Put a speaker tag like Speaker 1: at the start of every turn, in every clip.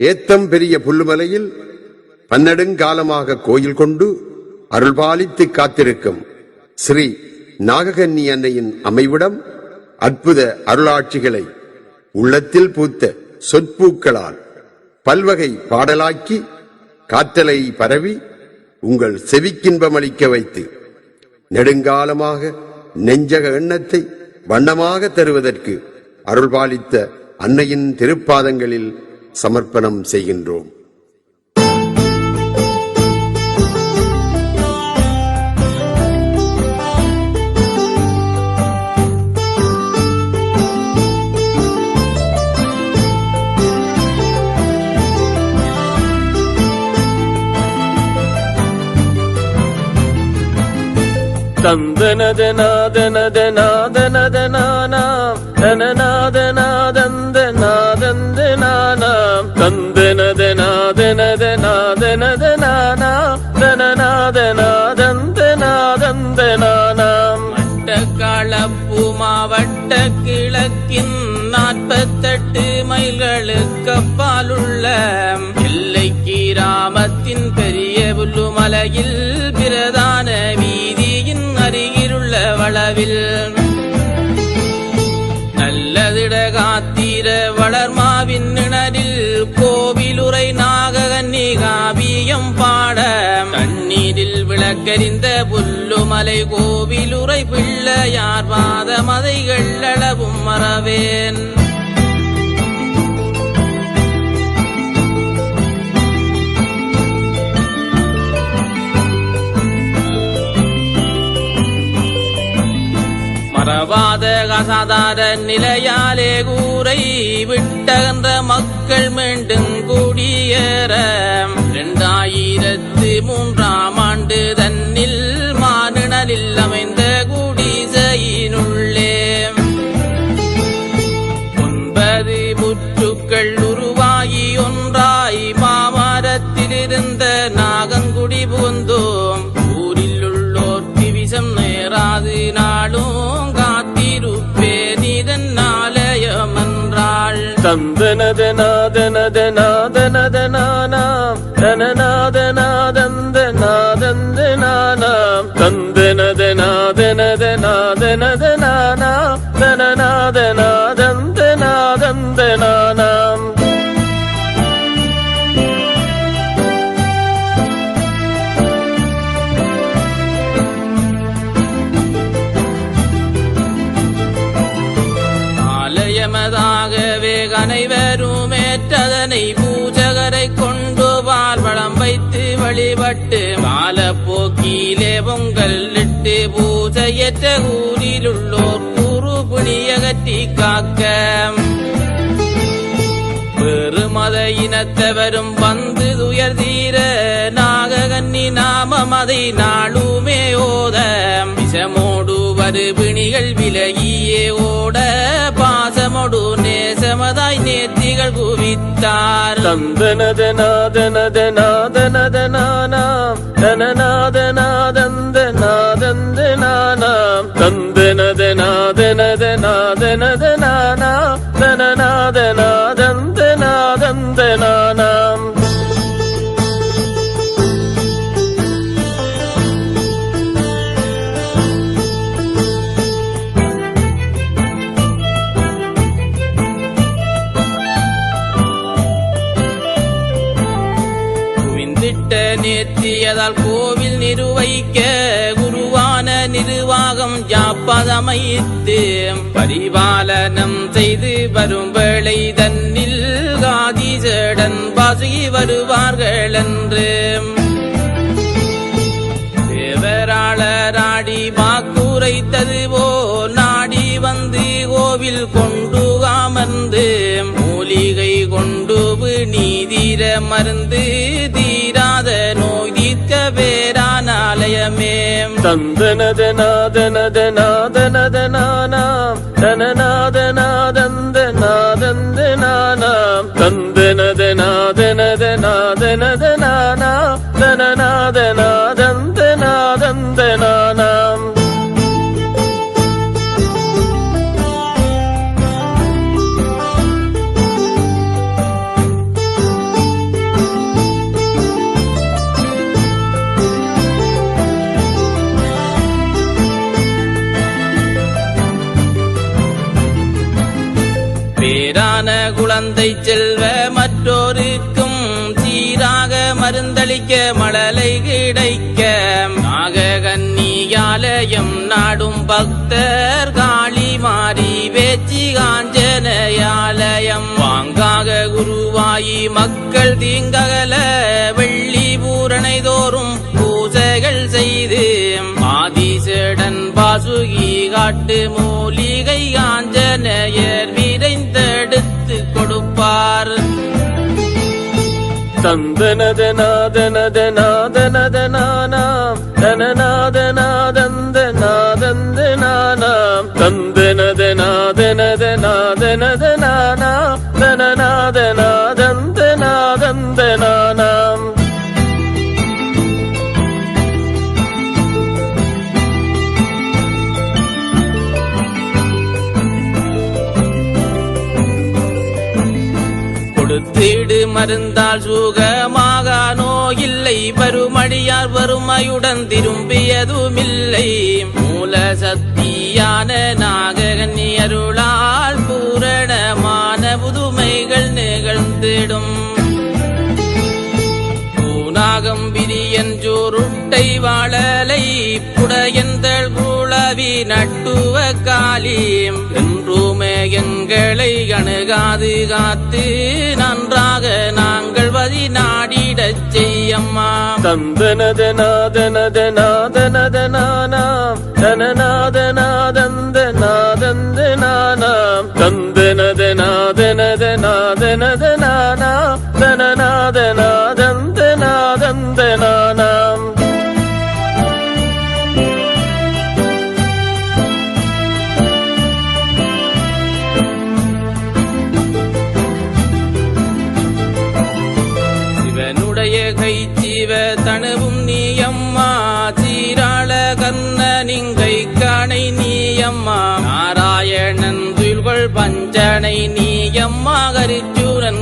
Speaker 1: ஏத்தம் பெரிய புல்லுமலையில் பன்னெடுங்காலமாக கோயில் கொண்டு அருள்பாலித்து காத்திருக்கும் ஸ்ரீ நாககன்னி அன்னையின் அமைவிடம் அற்புத அருளாட்சிகளை உள்ளத்தில் பூத்த சொற்பூக்களால் பல்வகை பாடலாக்கி காற்றலை பரவி உங்கள் செவிக்கின்பமளிக்க வைத்து நெடுங்காலமாக நெஞ்சக எண்ணத்தை வண்ணமாக தருவதற்கு அருள்பாலித்த அன்னையின் திருப்பாதங்களில் சமர்ப்பணம் செய்கின்றோம்.
Speaker 2: தந்தனத நாதனத நாதனத நானாம் தனநாத
Speaker 3: கிழக்கின் நாற்பத்தெட்டு மைல்களுக்கு அப்பாலுள்ள எல்லை கிராமத்தின் பெரிய புல்லுமலையில் பிரதான வீதியின் அருகிலுள்ள வளவில் நல்லதிட காத்திர வளர்மாவின் நிணரில் கோவிலுரை நாககன்னி காவியம் பாட தண்ணீரில் விளக்கறிந்த புல்லுமலை கோவிலுரை பிள்ளையார் பாத மதைகள் அளவும் மறவேன். மறவாத கசாதார நிலையாலே கூரை விட்டகன்ற மக்கள் மீண்டும் குடியேற. இரண்டாயிரத்து மூன்றாம் ஆண்டு
Speaker 2: தந்தனத நாதனத நாதனத நானாம் தனநாத நாதந்த நாதந்த நானாம் தந்தனத நாதனத நாதனத
Speaker 3: பெற்றதனை பூஜகரை கொண்டு வாழ்வளம் வைத்து வழிபட்டு மால காலப்போக்கிலே பொங்கல் இட்டு பூஜையற்ற ஊரிலுள்ளோர் கூறு புனியகற்றி காக்க. பெருமத இனத்தவரும் வந்து துயர் தீர நாககன்னி நாமம் அதை நாளுமே ஓத. விஷமோடு வருபிணிகள் விலகியே ஓட பாசமோடு நேசமதாய் நேற்று குவித்தார்
Speaker 2: தந்தனத நாதனத நாதனத
Speaker 3: உடையதால் கோவில் நிர்வகிக்க குருவான நிர்வாகம் ஜாப்பதமைத்து பரிபாலனம் செய்து வரும் வேளை தன்னில் காதிசேடன் பசுகி வருவார்கள் என்று தேவராளராடி வாக்குரைத்தது போல் நாடி வந்து கோவில் கொண்டு அமர்ந்து மூலிகை கொண்டு நீதிர மருந்து
Speaker 2: தந்தனத நாதனத நாதனத நானாம் தனநாத நாதந்த நாதந்த நானாம் தந்தனத நாதனத நாதனத நானாம் தனநாத
Speaker 3: செல்வ மற்றோருக்கும் சீராக மருந்தளிக்க மழலை கிடைக்க. நாக கன்னியாலயம் நாடும் பக்தர் காளி மாறி வேச்சி காஞ்சனையாலயம். வாங்காக குருவாயி மக்கள் தீங்ககல வெள்ளி பூரணை தோறும் பூஜைகள் செய்து. ஆதிசேடன் பாசுகி காட்டு மூலிகை காஞ்சனையர்
Speaker 2: சந்தனத நாதனத
Speaker 3: நாதனத மருந்தால் சுகமாக நோயில்லை. வருமடியார் வறுமையுடன் திரும்பியதுமில்லை. மூல சக்தியான நாககன்னி அருளால் பூரணமான புதுமைகள் நிகழ்ந்திடும். பூனாகம் விரியன் ஜோருட்டை வாழலை. புடையந்தள் குழவி நட்டுவ காலியும் எங்களை அணுகாது காத்து நன்றாக நாங்கள் வதி நாடிடச் செய்யம்மா.
Speaker 2: தந்தனத நாதனத தந்தனதநாதனதநாதனதனானாம் தனநாதநாதந்தநாதந்தனானாம்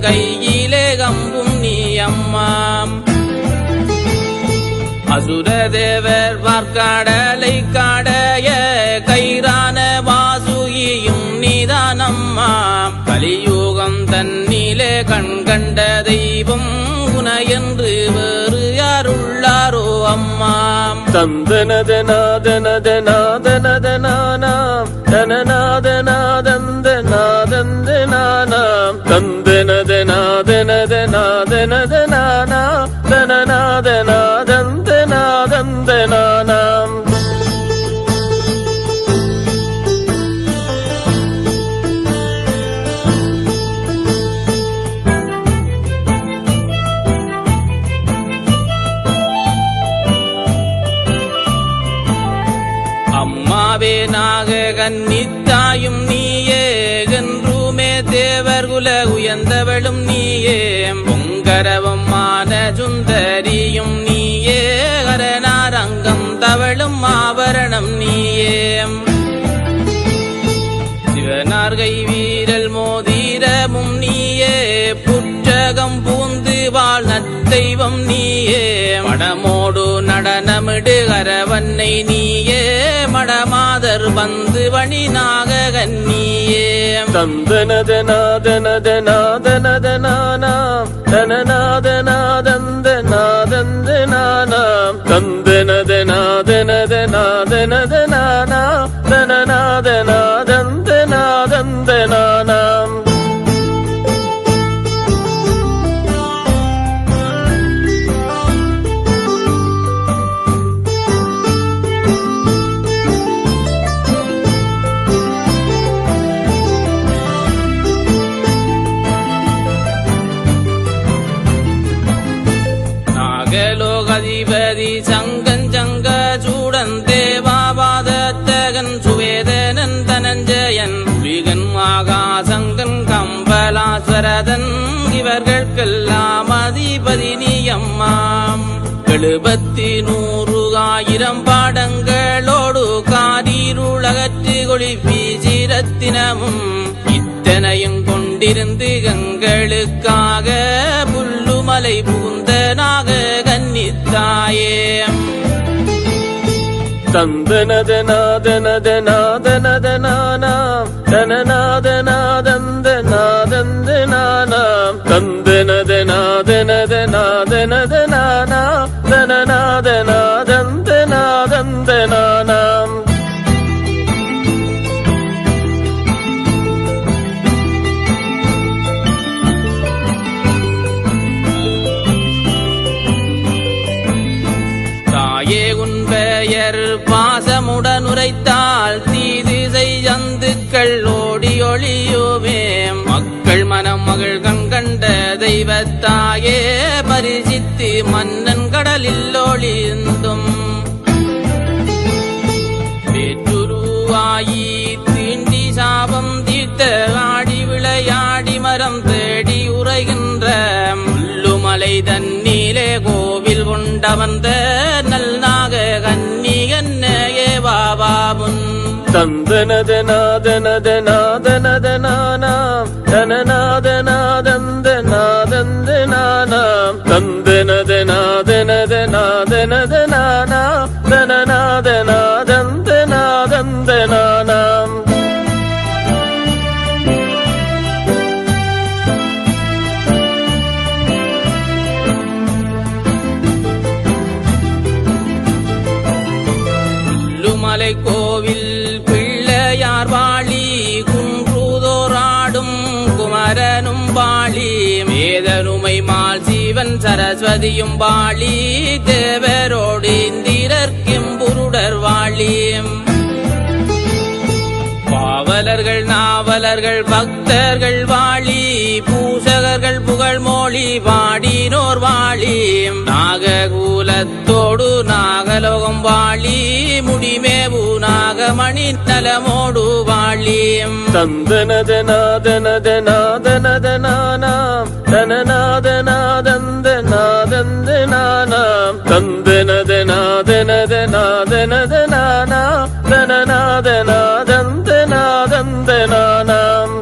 Speaker 3: கையிலே கம்பும் நீ நீயம்மா அசுரதேவர் வார்க்காடலை காடைய கைரான வாசுகியும் நீதானம்மா கலியுகம் தன்னிலே கண் கண்ட தெய்வம் என்று வேறு யாருள்ளாரோ அம்மா
Speaker 2: தந்தனதநாதனதநாதனதனானாம் தனநாதநாதந்தநாதந்தனானாம் தந்தனதநாதனதநாதனதனானாம்
Speaker 3: அம்மாவே நாக கன்னித்தாயும் நீயே என்றுமே தேவர்குல உயர்ந்தவளும் நீயே. பொங்கரவம் மான சுந்தரியும் நீயே கரநாரங்கம் தவளும் ஆபரணம் நீயே. சிவனார்கை வீரல் மோதிரமும் நீயே புற்றகம் பூந்து வாழ் நத்தெய்வம் நீயே. மடமோடு நடனமிடு கரவன்னை நீயே. வந்து வணி நாககன்னியே
Speaker 2: தந்தனதநாதனதநாதனதனானாம் தனநாதநாதந்தநாதந்தனானாம் தந்தனதநாதனதநாதனதனானாம்
Speaker 3: அதன் இவர்களுக்கெல்லாம் அதிபதி நீயம்மாம். எழுபத்தி நூறு ஆயிரம் பாடங்களோடு காரீருளகற்று கொழிப்பி சிரத்தினமும் இத்தனையும் கொண்டிருந்து எங்களுக்காக புல்லுமலை புகுந்த கன்னித்தாயே
Speaker 2: தந்தனதநாதனதநாதனதனானாம்
Speaker 3: தனநாதனா பாசமுடன் தீதிசை தீது ஓடி ஒளியுமே. மக்கள் மனம் மகள் கண் கண்ட தெய்வத்தாயே பரிசித்து மன்னன் கடலில் ஒளிந்தும். வேற்றுருவாயி தீண்டி சாபம் தீர்த்த ஆடி விளையாடி மரம் தேடி உரைகின்ற முள்ளுமலை தண்ணீலே கோவில் கொண்டவந்த நல்நாக பாபாமுன் சதியும் வாழி தேவரோடு இந்திரர்க்கும் புருடர் வாழியும் பாவலர்கள் நாவலர்கள் பக்தர்கள் வாழி பூசகர்கள் புகழ் மொழி வாடினோர் வாழி நாககூலத்தோடு நாகலோகம் வாழி முடிமேவு நாகமணி தலமோடு வாழியும்
Speaker 2: தந்தனத நாதனத நாதனத நானாம் தனநாதனா நானாம். தந்தனத நாதனத நாதனத நானா தனநாத நாதந்த நாதந்த நானாம்.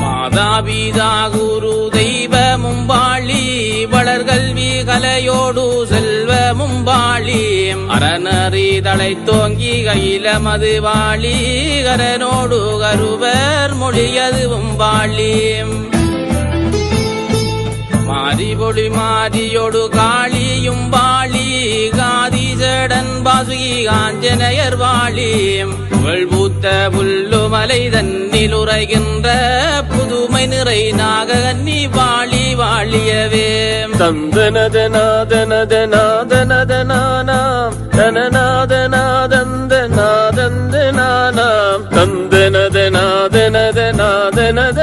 Speaker 3: மாதாபிதா வளர்கல்வி செல்வ மும்பாளி அரணறி தலை தோங்கி கையில மது வாழி. கரனோடு கருவர் மொழியதுவும் வாழி. மாரிபொழி மாறியோடு காளியும் வாழி. காதிசடன் பாசுகி காஞ்சனையர் வாழி. புகழ்பூத்த புல்லுமலை தன்னில் உரைகின்ற புதுமை நிறை நாககன்னி வாழி. வாழியவே.
Speaker 2: தந்தனத நாதனத நாதனத நானாம் தனநாத நாதந்த நாதந்த நானாம் தந்தனத நாதனத நாதனத